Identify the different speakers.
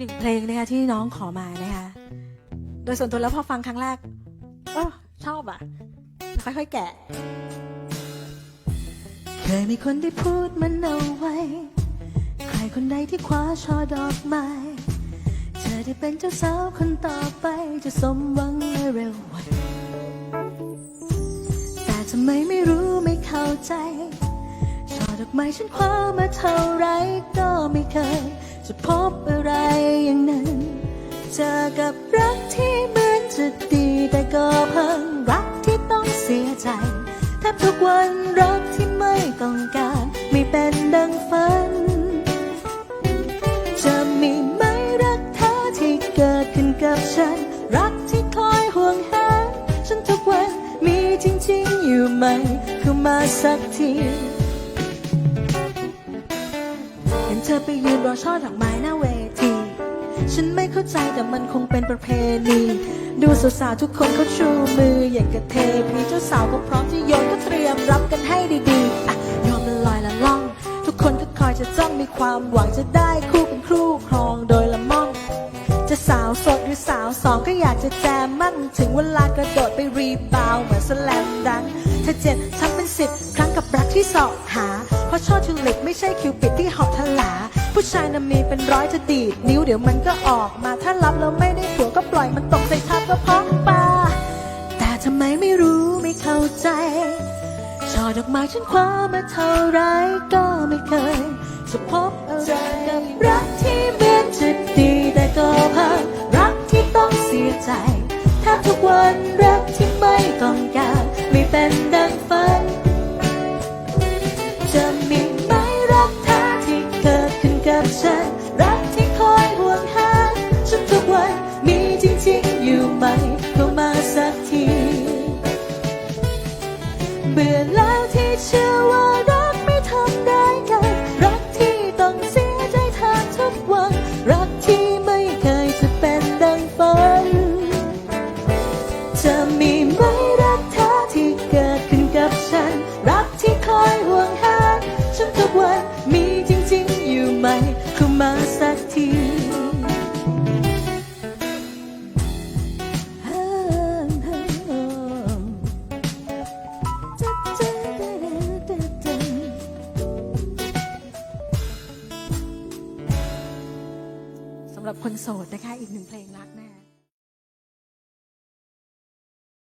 Speaker 1: หนึ่งเพลงนะคะที่น้องขอมานะคะโดยส่วนตัวแล้วพอฟังครั้งแรกเออชอบอะ ค่อยๆแกะ เคยมีคนได้พูดมันเอาไว้ ใครคนใดที่คว้าช่อดอกไม้เธอได้เป็นเจ้าสาวคนต่อไปจะสมหวังในเร็ววันแต่ทำไมไม่รู้ไม่เข้าใจช่อดอกไม้ฉันคว้ามาเท่าไรก็ไม่เคย จะพบอะไรอย่างนั้น เจอกับรักที่เหมือนจะดีแต่ก็เพิ่งรักที่ต้องเสียใจแทบทุกวันรักที่ไม่ต้องการ ไม่เป็นดังฝัน จะมีไหมรักเธอที่เกิดขึ้นกับฉัน รักที่คอยห่วงหาฉันทุกวันมีจริงๆอยู่ไหมเข้ามาสักที เห็นเธอไปยืนรอช่อดอกไม้หน้าเวที ฉันไม่เข้าใจแต่มันคงเป็นประเพณี ดูสาวๆทุกคนเขาชูมืออย่างกระเทพีเจ้าสาวก็พร้อมที่โยนก็เตรียมรับกันให้ดีๆอะยนมันลอยละล่อง ทุกคนก็คอยจะจ้องมีความหวังจะได้คู่เป็นคู่ครองโดยละม่อง จะสาวโสดหรือสาวสองก็อยากจะแจมมั่นถึงเวลากระโดดไปรีบาวเหมือนสแลมดังถ้าเจ็ดทำเป็นสิบครั้งกับรักที่สอบหา เพราะช่อทิวลิปไม่ใช่คิวปิดที่หอบทลา ผู้ชายน่ะมีเป็นร้อยจะดีดนิ้วเดี๋ยวมันก็ออกมาถ้ารับแล้วไม่ได้ผัวก็ปล่อยมันตกใส่ทับก็เพราะปาแต่ทำไมไม่รู้ไม่เข้าใจช่อดอกไม้ฉันคว้ามาเท่าไรก็ไม่เคย จะพบอะไรกับรักที่เหมือนจะดีแต่ก็พังรักที่ต้องเสียใจแทบทุกวันรักที่ไม่ต้องการไม่เป็นดัง เบื่อแล้วที่เชื่อว่ารักไม่ทำได้กันรักที่ต้องเสียใจแทนทุกวัน รักที่ไม่เคยจะเป็นดังฝัน จะมีไหมรักเธอที่เกิดขึ้นกับฉัน รักที่คอยห่วงหาฉันทุกวันมีจริงๆอยู่ไหมเข้ามาสักทีำหรับคนโสดนะคะ อีกหนึ่งเพลงรักแม่